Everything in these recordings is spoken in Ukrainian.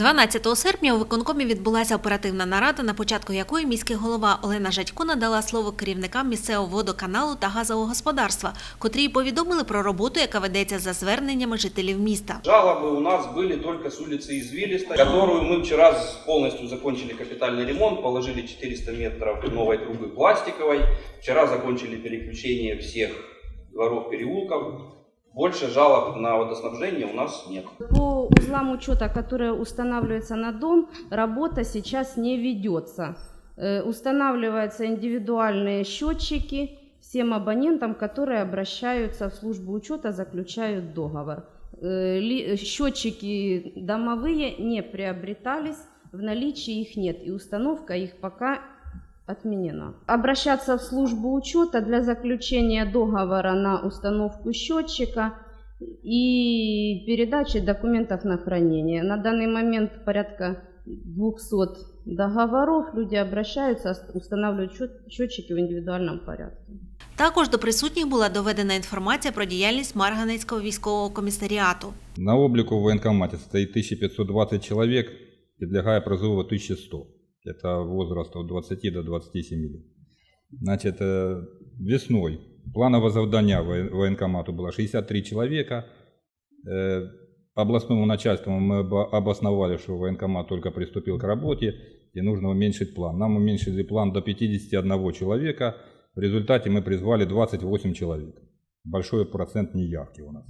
12 серпня у виконкомі відбулася оперативна нарада, на початку якої міський голова Олена Жадько надала слово керівникам місцевого водоканалу та газового господарства, котрі й повідомили про роботу, яка ведеться за зверненнями жителів міста. Жалобы у нас были только с улицы Извилиста, которую мы вчера с- полностью закончили капитальный ремонт, положили 400 метров новой трубы пластиковой. Вчера закончили переключение всех дворов, переулков. Больше жалоб на водоснабжение у нас нет. По узлам учета, которые устанавливаются на дом, работа сейчас не ведется. Э, Устанавливаются индивидуальные счетчики всем абонентам, которые обращаются в службу учета, заключают договор. Э, Счетчики домовые не приобретались, в наличии их нет, и установка их пока отменена. Обращаться в службу учета для заключения договора на установку счетчика и передачи документов на хранение. На данный момент порядка 200 договоров. Люди обращаются, устанавливают счетчики в индивидуальном порядке. Також до присутніх була доведена інформація про діяльність Марганецького військового комісаріату. На обліку в воєнкоматі стоїть 1520 чоловік, підлягає призову 1100. Это возраст от 20 до 27 лет. Значит, э, весной плановое завдання воен- воєнкомату было 63 человека. Э, областному начальству мы обосновали, что военкомат только приступил к работе и нужно уменьшить план. Нам уменьшили план до 51 человека. В результате мы призвали 28 человек. Большой процент неявки у нас.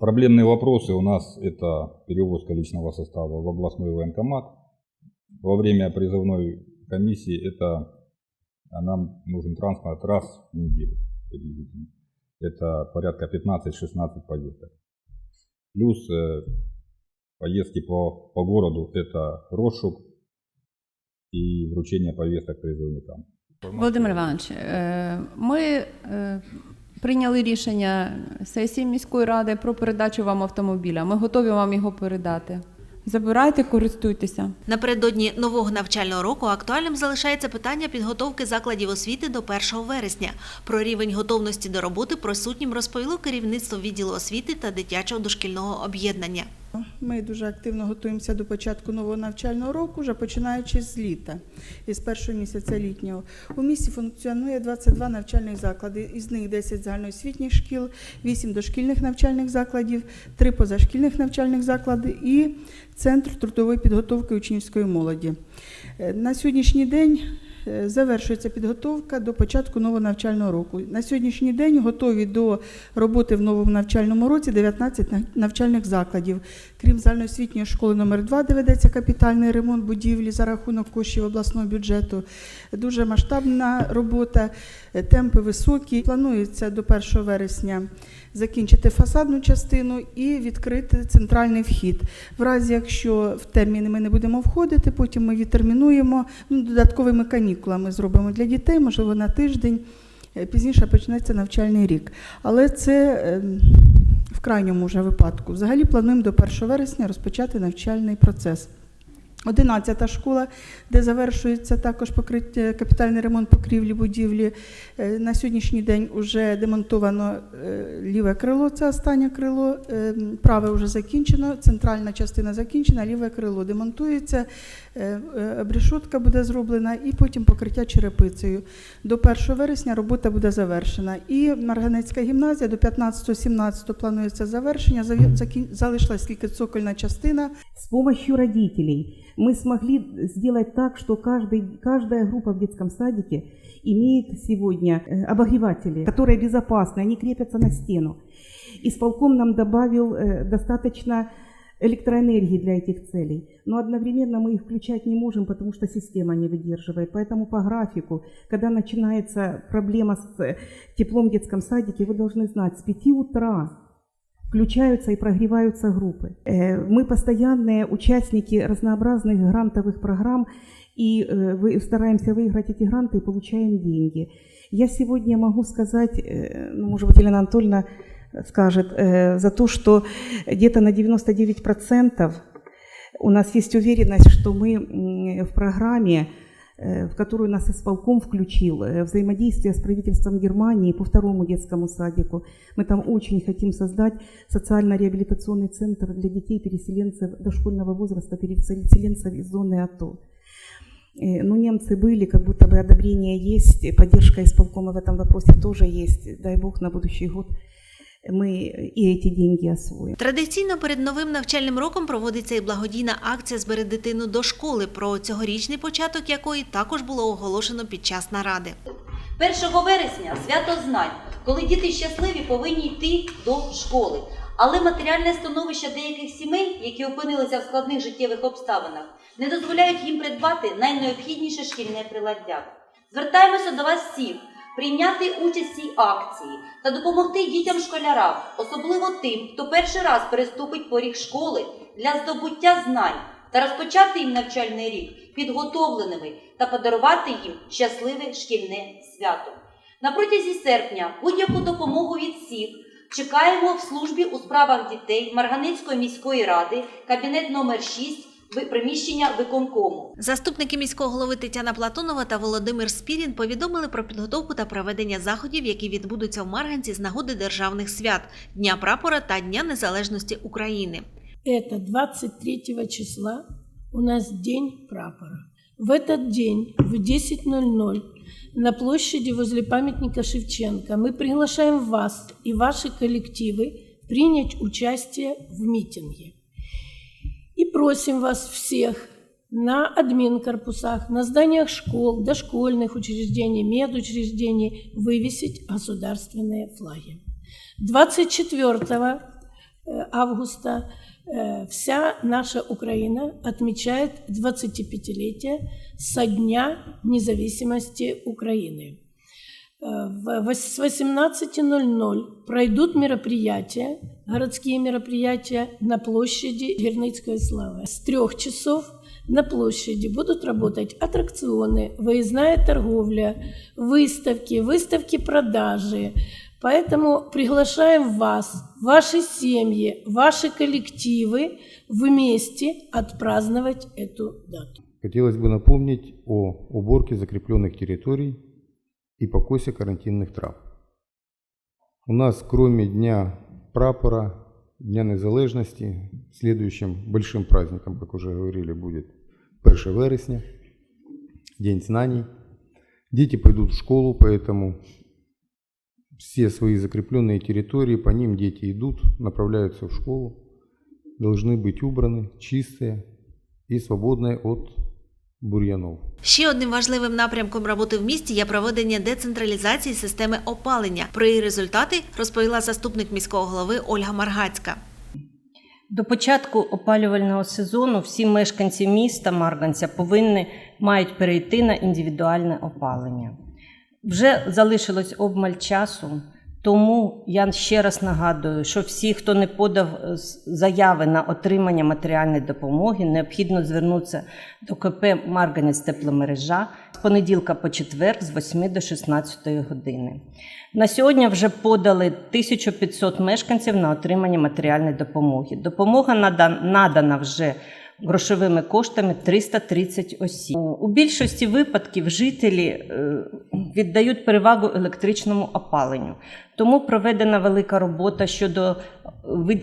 Проблемные вопросы у нас это перевозка личного состава в областной военкомат. Во время призывной комиссии это а нам нужен транспорт раз в неделю приблизительно. Это порядка 15-16 поездок. Плюс э, поездки по, по городу это розшук и вручение повесток призывникам. Володимир Іванович, е, ми е, прийняли рішення сесії міської ради про передачу вам автомобіля. Ми готові вам його передати. Забирайте, користуйтеся. Напередодні нового навчального року актуальним залишається питання підготовки закладів освіти до 1 вересня. Про рівень готовності до роботи присутнім розповіло керівництво відділу освіти та дитячого дошкільного об'єднання. Ми дуже активно готуємося до початку нового навчального року, вже починаючи з літа, із першого місяця літнього. У місті функціонує 22 навчальних заклади, із них 10 загальноосвітніх шкіл, 8 дошкільних навчальних закладів, 3 позашкільних навчальних заклади і Центр трудової підготовки учнівської молоді. Е, На сьогоднішній день е, завершується підготовка до початку нового навчального року. На сьогоднішній день готові до роботи в новому навчальному році 19 навчальних закладів. Крім загальноосвітньої школи номер 2 де ведеться капітальний ремонт будівлі за рахунок коштів обласного бюджету. Дуже масштабна робота, е, темпи високі. Планується до 1 вересня закінчити фасадну частину і відкрити центральний вхід. В разі, якщо в терміни ми не будемо входити, потім ми відтермінуємо ну, додатковими канікулами зробимо для дітей, можливо, на тиждень. Е, Пізніше почнеться навчальний рік. Але це ем, в крайньому вже випадку. Взагалі плануємо до 1 вересня розпочати навчальний процес. 11 школа, де завершується також покриття, капітальний ремонт покрівлі будівлі. Е, На сьогоднішній день вже демонтовано е, ліве крило, це останнє крило, е, праве вже закінчено, центральна частина закінчена, ліве крило демонтується, е, е, обрешотка буде зроблена і потім покриття черепицею. До 1 вересня робота буде завершена. І Марганецька гімназія до 15-17 планується завершення. Заві- закін- Залишилась тільки цокольна частина. С помощью родителей мы смогли сделать так, что каждый, каждая группа в детском садике имеет сегодня э, обогреватели, которые безопасны, они крепятся на стену. Исполком нам добавил э, достаточно электроэнергии для этих целей, но одновременно мы их включать не можем, потому что система не выдерживает. Поэтому по графику, когда начинается проблема с э, теплом в детском садике, вы должны знать, с 5 утра включаются и прогреваются группы. Э, Мы постоянные участники разнообразных грантовых программ и э, вы- стараемся выиграть эти гранты и получаем деньги. Я сегодня могу сказать, э, ну, может быть, Елена Анатольевна скажет, э, за то, что где-то на 99% у нас есть уверенность, что мы м, в программе э, в которую нас исполком включил, э, взаимодействие с правительством Германии по второму детскому садику. Мы там очень хотим создать социально-реабилитационный центр для детей-переселенцев дошкольного возраста, переселенцев из зоны АТО. Э, Ну, немцы были, как будто бы одобрение есть, и поддержка исполкома в этом вопросе тоже есть. Дай бог на будущий год мы и эти деньги освоим. Традиційно перед новим навчальним роком проводиться і благодійна акція Збери дитину до школи, про цьогорічний початок якої також було оголошено під час наради. 1 вересня свято знань, коли діти щасливі повинні йти до школи. Але матеріальне становище деяких сімей, які опинилися в складних життєвих обставинах, не дозволяють їм придбати найнеобхідніше шкільне приладдя. Звертаємося до вас всіх прийняти участь в цій акції та допомогти дітям-школярам, особливо тим, хто перший раз переступить поріг школи для здобуття знань та розпочати їм навчальний рік підготовленими та подарувати їм щасливе шкільне свято. На протязі серпня будь-яку допомогу від всіх чекаємо в службі у справах дітей Марганицької міської ради, кабінет номер 6, ви- приміщення виконкому. Заступники міського голови Тетяна Платонова та Володимир Спірін повідомили про підготовку та проведення заходів, які відбудуться в Марганці з нагоди державних свят Дня прапора та Дня Незалежності України. Это 23 числа у нас День прапора. В этот день в 10.00 на площади возле памятника Шевченко мы приглашаем вас и ваши коллективы принять участие в митинге. Просим вас всех на админ-корпусах, на зданиях школ, дошкольных учреждений, медучреждений вывесить государственные флаги. 24 э, августа э, вся наша Украина отмечает 25-летие со дня независимости Украины. Э, С 18.00 пройдут мероприятия, городские мероприятия на площади Герницкой славы. С трех часов на площади будут работать аттракционы, выездная торговля, выставки, выставки продажи. Поэтому приглашаем вас, ваши семьи, ваши коллективы вместе отпраздновать эту дату. Хотелось бы напомнить о уборке закрепленных территорий и покосе карантинных трав. У нас кроме Дня прапора, Дня незалежности, следующим большим праздником, как уже говорили, будет 1 вересня, День знаний. Дети пойдут в школу, поэтому все свои закрепленные территории, по ним дети идут, направляются в школу, должны быть убраны, чистые и свободные от бурьянов. Ще одним важливим напрямком роботи в місті є проведення децентралізації системи опалення. Про її результати розповіла заступник міського голови Ольга Маргацька. До початку опалювального сезону всі мешканці міста Марганця повинні мають перейти на індивідуальне опалення. Вже залишилось обмаль часу, тому я ще раз нагадую, що всі, хто не подав е, заяви на отримання матеріальної допомоги, необхідно звернутися до КП Марганець тепломережа з понеділка по четвер з 8 до 16 години. На сьогодні вже подали 1500 мешканців на отримання матеріальної допомоги. Допомога надана вже грошовими коштами 330 осіб. У більшості випадків жителі е, віддають перевагу електричному опаленню. Тому проведена велика робота щодо ви-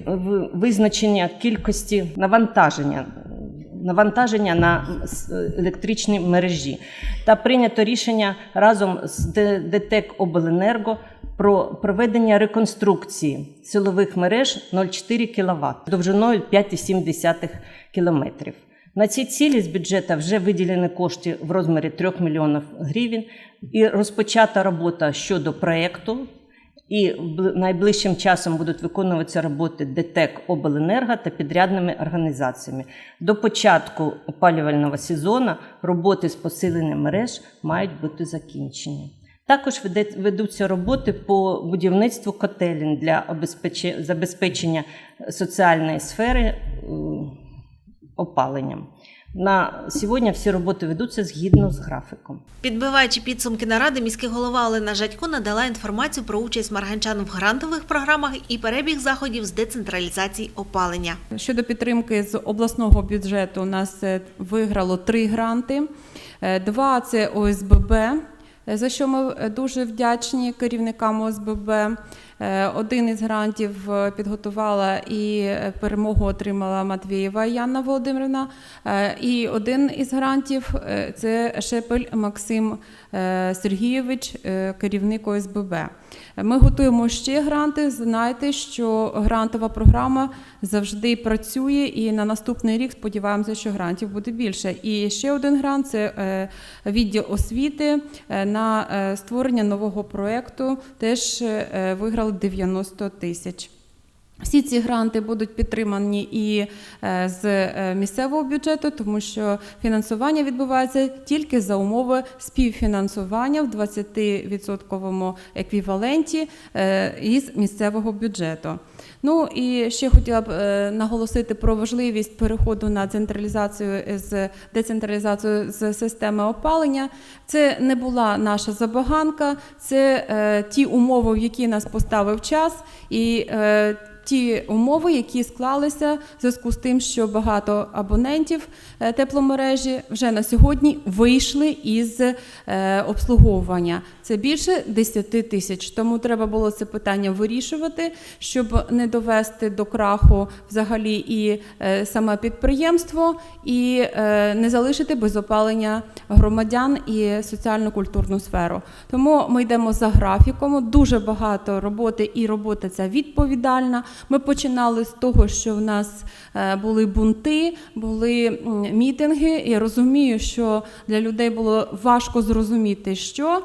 визначення кількості навантаження. Навантаження на електричні мережі та прийнято рішення разом з ДТЕК Обленерго про проведення реконструкції силових мереж 0,4 кВт довжиною 5,7 км. На ці цілі з бюджету вже виділені кошти в розмірі 3 мільйонів гривень і розпочата робота щодо проєкту. І бл- найближчим часом будуть виконуватися роботи ДТЕК Обленерго та підрядними організаціями. До початку опалювального сезону роботи з посилення мереж мають бути закінчені. Також ведуться роботи по будівництву котелень для забезпечення соціальної сфери е, опаленням. На сьогодні всі роботи ведуться згідно з графіком. Підбиваючи підсумки наради, міський голова Олена Жадько надала інформацію про участь марганчан в грантових програмах і перебіг заходів з децентралізації опалення. Щодо підтримки з обласного бюджету, у нас е, виграло три гранти. Е, Два це ОСББ, за що ми е, дуже вдячні керівникам ОСББ. Е, Один із грантів е, підготувала і е, перемогу отримала Матвієва Яна Володимирівна. Е, І один із грантів е, це Шепель Максим е, Сергійович, е, керівник ОСББ. Ми готуємо ще гранти. Знайте, що грантова програма завжди працює, і на наступний рік сподіваємося, що грантів буде більше. І ще один грант це е, відділ освіти е, на е, створення нового проєкту. Теж виграли 90 тисяч. Всі ці гранти будуть підтримані і е, з е, місцевого бюджету, тому що фінансування відбувається тільки за умови співфінансування в 20% еквіваленті е, із місцевого бюджету. Ну і ще хотіла б наголосити про важливість переходу на централізацію з децентралізацію з системи опалення. Це не була наша забаганка, це ті умови, в які нас поставив час, і ті умови, які склалися в зв'язку з тим, що багато абонентів е, тепломережі вже на сьогодні вийшли із е, обслуговування. Це більше 10 тисяч. Тому треба було це питання вирішувати, щоб не довести до краху взагалі і е, саме підприємство, і е, не залишити без опалення громадян і соціально-культурну сферу. Тому ми йдемо за графіком. Дуже багато роботи, і робота ця відповідальна. Ми починали з того, що в нас е, були бунти, були мітинги. Я розумію, що для людей було важко зрозуміти, що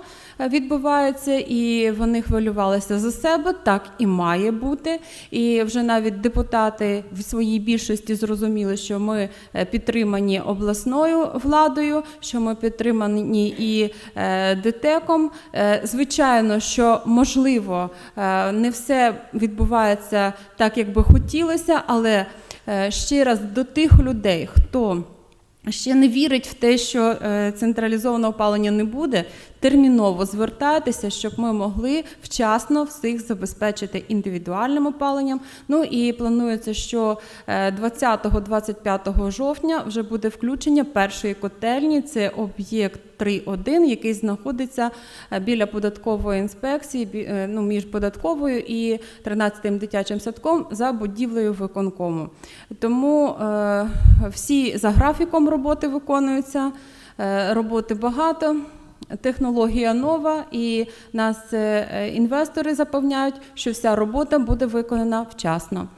відбувається, і вони хвилювалися за себе. Так і має бути. І вже навіть депутати в своїй більшості зрозуміли, що ми е, підтримані обласною владою, що ми підтримані і е, ДТЕКом. Е, Звичайно, що можливо не все відбувається так, як би хотілося, але ще раз до тих людей, хто ще не вірить в те, що централізованого опалення не буде, терміново звертайтеся, щоб ми могли вчасно всіх забезпечити індивідуальним опаленням. Ну і планується, що е, 20-25 жовтня вже буде включення першої котельні. Це об'єкт 3.1, який знаходиться е, біля податкової інспекції, е, ну, між податковою і 13-тим дитячим садком за будівлею виконкому. Тому е, всі за графіком роботи виконуються, е, роботи багато. Технологія нова, і нас е, інвестори запевняють, що вся робота буде виконана вчасно.